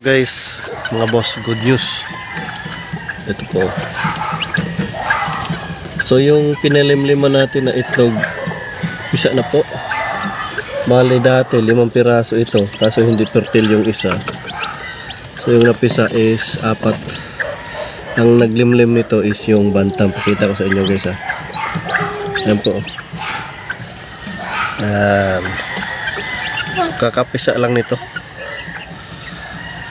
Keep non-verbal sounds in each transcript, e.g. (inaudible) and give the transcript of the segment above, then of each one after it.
Guys, mga boss, good news. Ito po. So yung pinalimliman natin na itlog, isa na po. Bali dati, limang piraso ito, kaso hindi fertile yung isa. So yung napisa is apat. Ang naglimlim nito is yung bantam. Pakita ko sa inyo guys ha. Yan po. Ayan. Kakapisa lang nito.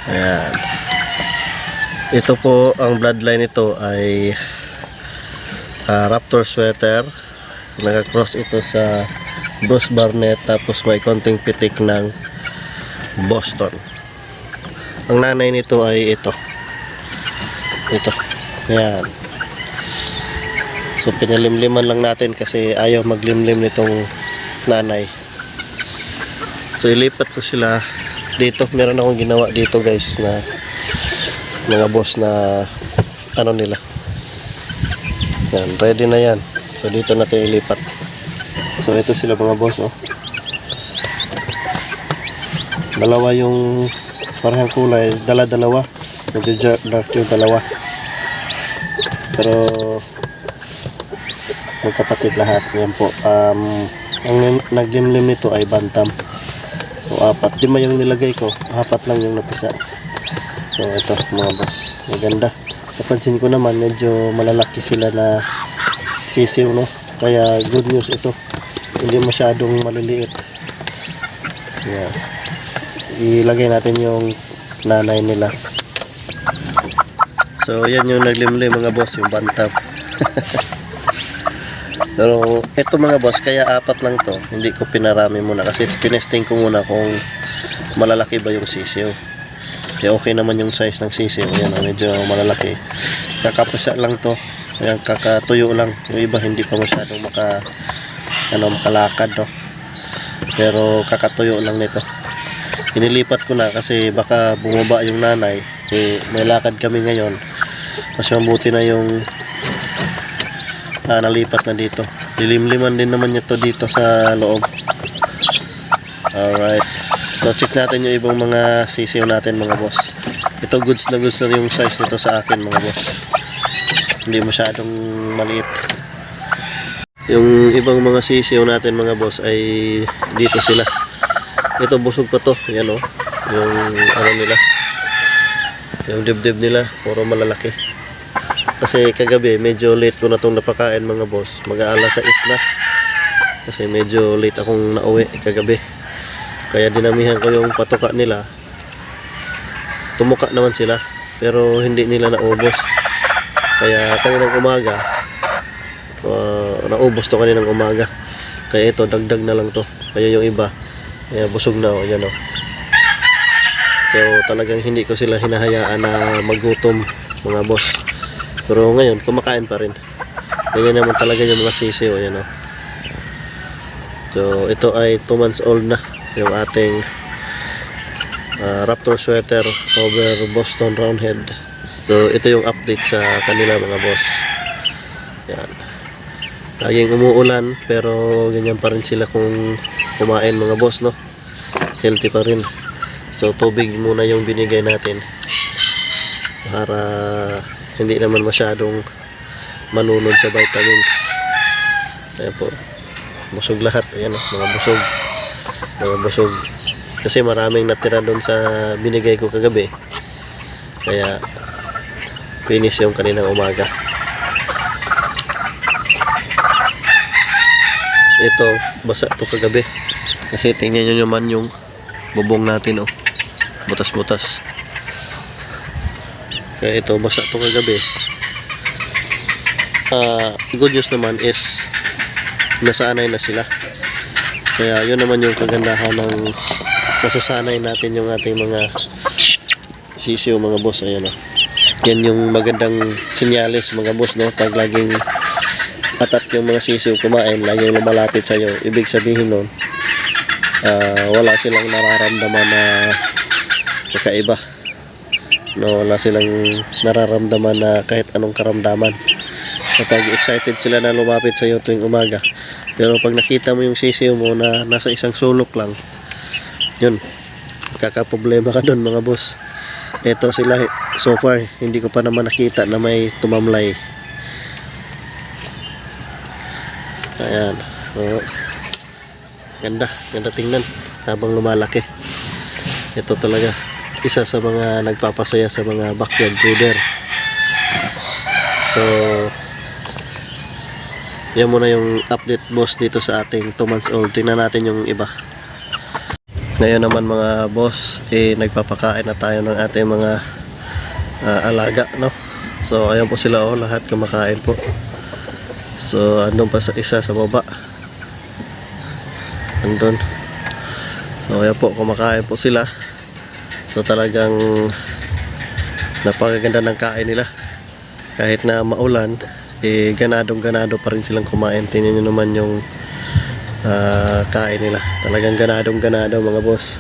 Ayan. Ito po ang bloodline nito ay ah, Raptor sweater. Naka-cross ito sa Bruce Barnett tapos may konting pitik ng Boston. Ang nanay nito ay ito. Ito. Ayan. So pinalimliman lang natin kasi ayaw maglimlim nitong nanay. So ilipat ko sila dito. Meron akong ginawa dito guys na mga boss na ano nila. Yan, ready na yan. So dito natin ilipat. So ito sila mga boss oh. Dalawa yung parang kulay, dala-dalawa. Medyo jar- dark yung dalawa. Pero magkapatid lahat. Yan po. Um, ang lim- naglimlim nito ay bantam. So apat, lima yung nilagay ko, apat lang yung napisa. So ito mga boss, maganda. Napansin ko naman medyo malalaki sila na sisiw no. Kaya good news ito. Hindi masyadong maliliit. Yan. Ilagay natin yung nanay nila. So yan yung naglimlim mga boss, yung bantam. (laughs) Pero ito mga boss, kaya apat lang to. Hindi ko pinarami muna kasi tinesting ko muna kung malalaki ba yung sisiw. Kaya okay naman yung size ng sisiw. Yan, oh, medyo malalaki. Kakapasa lang to. Ayan, kakatuyo lang. Yung iba hindi pa masyadong maka, ano, makalakad, no. Pero kakatuyo lang nito. Inilipat ko na kasi baka bumaba yung nanay. Eh, may lakad kami ngayon. Mas mabuti na yung ah, nalipat na dito. Lilimliman din naman niya to dito sa loob. Alright. So check natin yung ibang mga sisiw natin mga boss. Ito goods na goods na yung size nito sa akin mga boss. Hindi masyadong maliit. Yung ibang mga sisiw natin mga boss ay dito sila. Ito busog pa to. Yan o. Yung ano nila. Yung dibdib nila. Puro malalaki. Kasi kagabi, medyo late ko na itong napakain mga boss. Mag-aalas sa isla. Kasi medyo late akong nauwi kagabi. Kaya dinamihan ko yung patuka nila. Tumuka naman sila. Pero hindi nila naubos. Kaya kaninang umaga, uh, naubos to kaninang umaga. Kaya ito, dagdag na lang to. Kaya yung iba, kaya busog na o, yan o. So talagang hindi ko sila hinahayaan na magutom mga boss. Pero ngayon, kumakain pa rin. Ganyan naman talaga yung mga sisiw. Ayan o. So, ito ay 2 months old na. Yung ating ah, Raptor sweater over Boston Roundhead. So, ito yung update sa kanila mga boss. Yan. Laging umuulan pero ganyan pa rin sila kung kumain mga boss no. Healthy pa rin. So, tubig muna yung binigay natin para hindi naman masyadong manunod sa vitamins. Ayan po. Busog lahat. Ayan o, mga busog. Mga busog. Kasi maraming natira doon sa binigay ko kagabi. Kaya finish yung kaninang umaga. Ito, basa to kagabi. Kasi tingnan nyo naman yung bubong natin oh. Butas-butas. Kaya ito, basa to kagabi. Ah, good news naman is nasanay na sila. Kaya yun naman yung kagandahan ng nasasanay natin yung ating mga sisiyo mga boss. Ayan o. Yan yung magandang sinyalis mga boss no. Pag laging atat yung mga sisiyo kumain, laging lumalapit sa'yo. Ibig sabihin nun, ah, wala silang nararamdaman na kakaiba no, wala silang nararamdaman na kahit anong karamdaman kapag excited sila na lumapit sa iyo tuwing umaga pero pag nakita mo yung sisiw mo na nasa isang sulok lang yun kakaproblema ka doon mga boss Ito sila so far hindi ko pa naman nakita na may tumamlay. Ayan. Oh. Ganda, ganda tingnan habang lumalaki. Ito talaga isa sa mga nagpapasaya sa mga backyard breeder. So, yan muna yung update boss dito sa ating 2 months old. Tingnan natin yung iba. Ngayon naman mga boss, eh, nagpapakain na tayo ng ating mga ah, alaga, no? So, ayan po sila, oh, lahat kumakain po. So, andun pa sa isa sa baba. Andun. So, ayan po, kumakain po sila. So, talagang napakaganda ng kain nila. Kahit na maulan, eh, ganadong ganado pa rin silang kumain. Tingnan nyo naman yung ah, kain nila. Talagang ganadong ganado mga boss.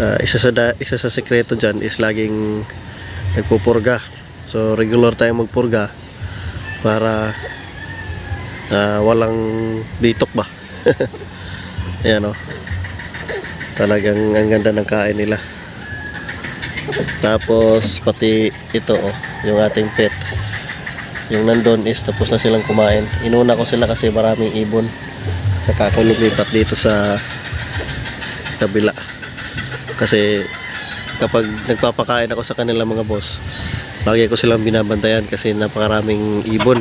Ah, isa sa da- isa sa sekreto diyan is laging nagpupurga. So regular tayong magpurga para ah, walang bitok ba. (laughs) Ayan o. Talagang ang ganda ng kain nila. Tapos pati ito oh, yung ating pet. Yung nandun is tapos na silang kumain. Inuna ko sila kasi maraming ibon. Tsaka ako lumipat dito sa kabila. Kasi kapag nagpapakain ako sa kanila mga boss, lagi ko silang binabantayan kasi napakaraming ibon.